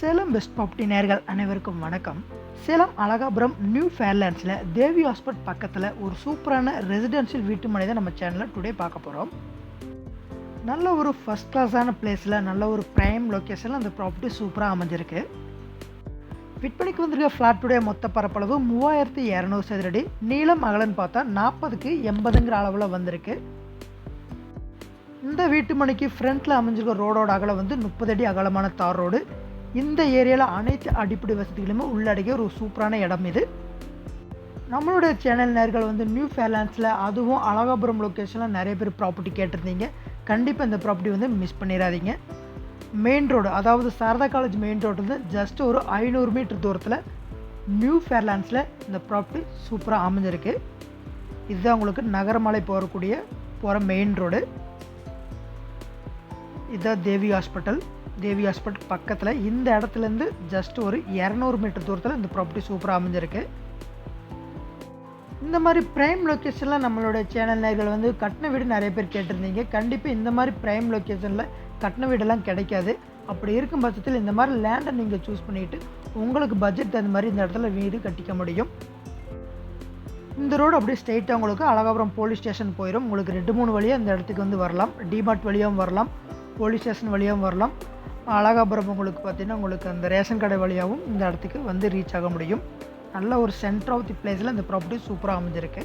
Salem best property நேர்கள் அனைவருக்கும் வணக்கம். சேலம் அழகாபுரம் நியூ ஃபேர்லேண்ட்ஸில் தேவி ஹாஸ்பிட் பக்கத்தில் ஒரு சூப்பரான ரெசிடென்ஷியல் வீட்டு மனை தான் நம்ம சேனலில் டுடே பார்க்க போகிறோம் நல்ல ஒரு ஃபஸ்ட் கிளாஸான பிளேஸில் நல்ல ஒரு ப்ரைம் லொக்கேஷனில் அந்த ப்ராப்பர்ட்டி சூப்பராக அமைஞ்சிருக்கு. விற்பனைக்கு வந்திருக்க ஃப்ளாட்டுடைய மொத்த பரப்பளவு மூவாயிரத்தி இரநூறு சதுரடி நீளம் அகலன்னு பார்த்தா நாற்பதுக்கு எண்பதுங்கிற அளவில் வந்திருக்கு. இந்த வீட்டு மனைக்கு ஃப்ரண்ட்டில் அமைஞ்சிருக்க ரோடோட அகலம் வந்து முப்பது அடி அகலமான தார் ரோடு இந்த ஏரியாவில் அனைத்து அடிப்படை வசதிகளுமே உள்ளடங்கிய ஒரு சூப்பரான இடம் இது. நம்மளுடைய சேனல் நேர்கள் வந்து நியூ ஃபேர்லாண்ட்ஸில் அதுவும் அழகாபுரம் லொக்கேஷனில் நிறைய பேர் ப்ராப்பர்ட்டி கேட்டிருந்தீங்க. கண்டிப்பாக இந்த ப்ராப்பர்ட்டி வந்து மிஸ் பண்ணிடாதீங்க. மெயின் ரோடு அதாவது சாரதா காலேஜ் மெயின் ரோட்லேருந்து ஜஸ்ட் ஒரு ஐநூறு மீட்டர் தூரத்தில் நியூ ஃபேர்லாண்ட்ஸில் இந்த ப்ராப்பர்ட்டி சூப்பராக அமைஞ்சிருக்கு. இதுதான் உங்களுக்கு நகரமலை போகக்கூடிய போகிற மெயின் ரோடு இதுதான் தேவி ஹாஸ்பிட்டல் தேவி ஹாஸ்பிட்டல் பக்கத்தில். இந்த இடத்துலேருந்து ஜஸ்ட் ஒரு இரநூறு மீட்டர் தூரத்தில் இந்த ப்ராப்பர்ட்டி சூப்பராக அமைஞ்சிருக்கு. இந்த மாதிரி ப்ரைம் லொக்கேஷனில் நம்மளோட சேனல் நேர்கள் வந்து கட்டின வீடு நிறைய பேர் கேட்டிருந்தீங்க. கண்டிப்பாக இந்த மாதிரி ப்ரைம் லொக்கேஷனில் கட்டின வீடெல்லாம் கிடைக்காது. அப்படி இருக்கும் பட்சத்தில் இந்த மாதிரி லேண்டை நீங்கள் சூஸ் பண்ணிவிட்டு உங்களுக்கு பட்ஜெட் தகுந்த மாதிரி இந்த இடத்துல வீடு கட்டிக்க முடியும். இந்த ரோடு அப்படியே ஸ்ட்ரெயிட்டாக உங்களுக்கு அழகாபுரம் போலீஸ் ஸ்டேஷன் போயிடும் உங்களுக்கு ரெண்டு மூணு வழியாக இந்த இடத்துக்கு வந்து வரலாம். டிமார்ட் வழியாகவும் வரலாம். போலீஸ் ஸ்டேஷன் வழியாகவும் வரலாம். அழகாபுரம் உங்களுக்கு பார்த்தீங்கன்னா உங்களுக்கு அந்த ரேஷன் கடை வழியாகவும் இந்த இடத்துக்கு வந்து ரீச் ஆக முடியும். நல்ல ஒரு சென்டர் ஆஃப் தி பிளேஸில் இந்த ப்ராப்பர்ட்டி சூப்பராக அமைஞ்சிருக்கு.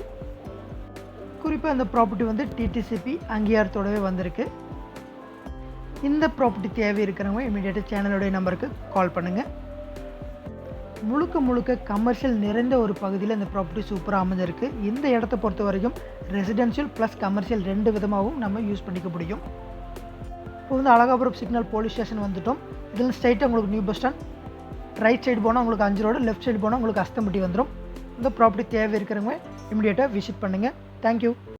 குறிப்பாக இந்த ப்ராப்பர்ட்டி வந்து டிடிசிபி அங்கீகாரத்தோடவே வந்திருக்கு. இந்த ப்ராப்பர்ட்டி தேவை இருக்கிறவங்க இமீடியட்டாக சேனலுடைய நம்பருக்கு கால் பண்ணுங்கள் முழுக்க முழுக்க கமர்ஷியல் நிறைந்த ஒரு பகுதியில் இந்த ப்ராப்பர்ட்டி சூப்பராக அமைஞ்சிருக்கு. இந்த இடத்த பொறுத்த வரைக்கும் ரெசிடென்ஷியல் ப்ளஸ் கமர்ஷியல் ரெண்டு விதமாகவும் நம்ம யூஸ் பண்ணிக்க முடியும். இப்போ வந்து அழகாபுரம் சிக்னல் போலீஸ் ஸ்டேஷன் வந்துட்டோம். இதில் ஸ்ட்ரைட்டாக உங்களுக்கு new bus stand right side போனால் உங்களுக்கு அஞ்சு ரோடு லெஃப்ட் சைடு போனால் உங்களுக்கு அஸ்தம்பட்டி வந்துடும் இந்த ப்ராப்பர்ட்டி தேவை இருக்கிறவங்க இமீடியட்டாக விசிட் பண்ணுங்கள் தேங்க்யூ